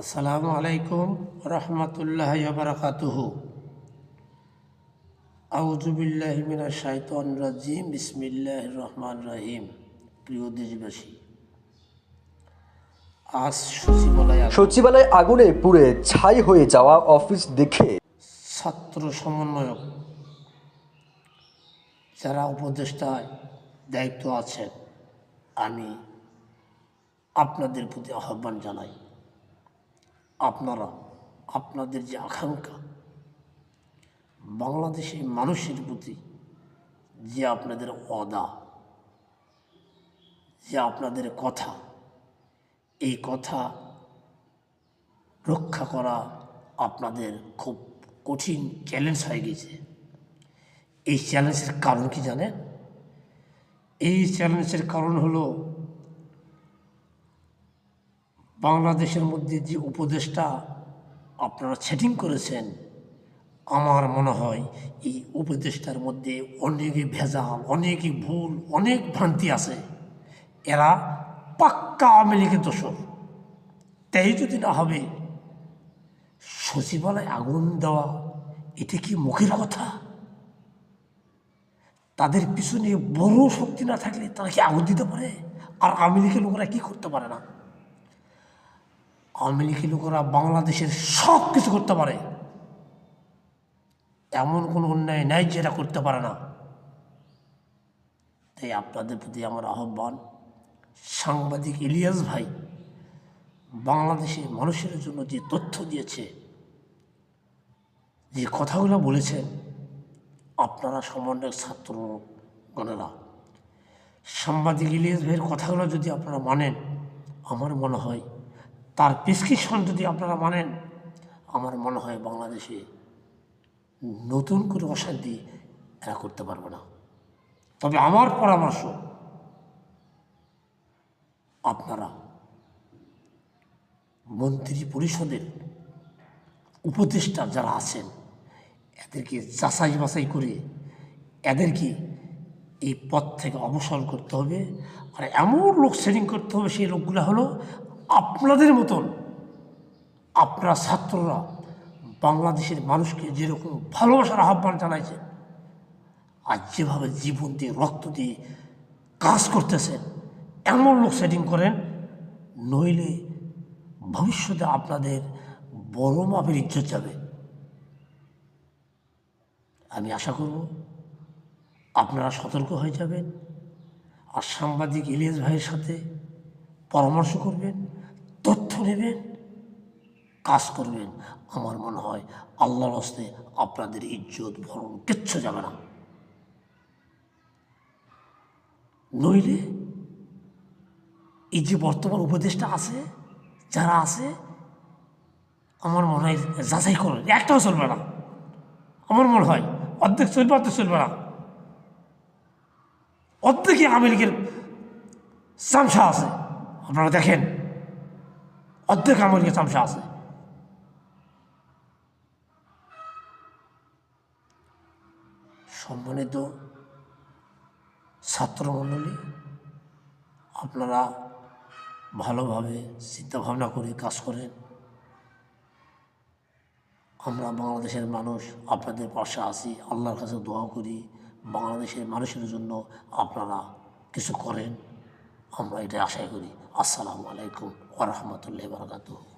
আসসালামু আলাইকুম রহমতুল্লাহ বারকাতুহ। আউজুবিল্লাহ মিনা শাইতন রাজিম বিসমিল্লাহ রহমান রহিম। প্রিয় দেশবাসী আজ সচিবালয় সচিবালয় আগুনে পুড়ে ছাই হয়ে যাওয়া অফিস দেখে ছাত্র সমন্বয়ক যারা উপদেষ্টায় দায়িত্ব আছেন আমি আপনাদের প্রতি আহ্বান জানাই। আপনারা, আপনাদের যে আকাঙ্ক্ষা, বাংলাদেশের মানুষের প্রতি যে আপনাদের অদা যে আপনাদের কথা, এই কথা রক্ষা করা আপনাদের খুব কঠিন চ্যালেঞ্জ হয়ে গেছে। এই চ্যালেঞ্জের কারণ কি জানেন? এই চ্যালেঞ্জের কারণ হলো বাংলাদেশের মধ্যে যে উপদেশটা আপনারা সেটিং করেছেন, আমার মনে হয় এই উপদেশটার মধ্যে অনেকই ভেজাল অনেকই ভুল, অনেক ভ্রান্তি আছে। এরা পাক্কা আওয়ামী লীগের দোষর। তাই যদি না হবে, সচিবালয় আগুন দেওয়া, এটা কি মুখের কথা? তাদের পিছনে বড় শক্তি না থাকলে তারা কি আগুন দিতে পারে? আর আওয়ামী লীগের লোকেরা কি করতে পারে না? আওয়ামী লীগের লোকেরা বাংলাদেশের সব কিছু করতে পারে। এমন কোনো অন্যায় নাই যেটা করতে পারে না। তাই আপনাদের প্রতি আমার আহ্বান, সাংবাদিক ইলিয়াস ভাই, বাংলাদেশের মানুষের জন্য যে তথ্য দিয়েছে, যে কথাগুলো বলেছেন, আপনারা সমন্বয়ক ছাত্রগণেরা সাংবাদিক ইলিয়াস ভাইয়ের কথাগুলো যদি আপনারা মানেন, আমার মনে হয় তার প্রেসক্রিপশন যদি আপনারা মানেন, আমার মনে হয় বাংলাদেশে নতুন করে অশান্তি এরা করতে পারবে না। তবে আমার পরামর্শ, আপনারা মন্ত্রী পরিষদের উপদেষ্টা যারা আছেন, এদেরকে যাচাই বাছাই করে এদেরকে এই পথ থেকে অবসর করতে হবে। আর এমন লোক সেটিং করতে হবে, সেই লোকগুলো হলো আপনাদের মতন আপনারা ছাত্ররা বাংলাদেশের মানুষকে যেরকম ভালোবাসার আহ্বান জানাইছে, আর যেভাবে জীবন দিয়ে, রক্ত দিয়ে কাজ করতেছেন এমন লোক সেটিং করেন, নইলে ভবিষ্যতে আপনাদের বড় মাপের ইজ্জত যাবে। আমি আশা করব আপনারা সতর্ক হয়ে যাবেন, আর সাংবাদিক ইলিয়াস ভাইয়ের সাথে পরামর্শ করবেন। নেবেন কাজ করবেন। আমার মনে হয় আল্লাহর হস্তে আপনাদের ইজ্জত ভরণ কিচ্ছু যাবে না। নইলে এই যে বর্তমান উপদেশটা আছে, যারা আছে, আমার মনে হয় যাচাই করুন একটাও চলবে না। আমার মনে হয় অর্ধেক চলবে অর্ধেক চলবে না। অর্ধেকই আওয়ামী লীগের চামচা আছে। আপনারা দেখেন। অর্ধেক লীগের চামচা আছে। সম্মানিত ছাত্রমণ্ডলী, আপনারা ভালোভাবে চিন্তাভাবনা করে কাজ করেন। আমরা বাংলাদেশের মানুষ, আপনাদের পাশে আসি আল্লাহর কাছে দোয়া করি, বাংলাদেশের মানুষের জন্য আপনারা কিছু করেন। আমরা এটা আশাই করি। আসসালামু আলাইকুম। ওরহমতুল্লাহ বারকাতুহ।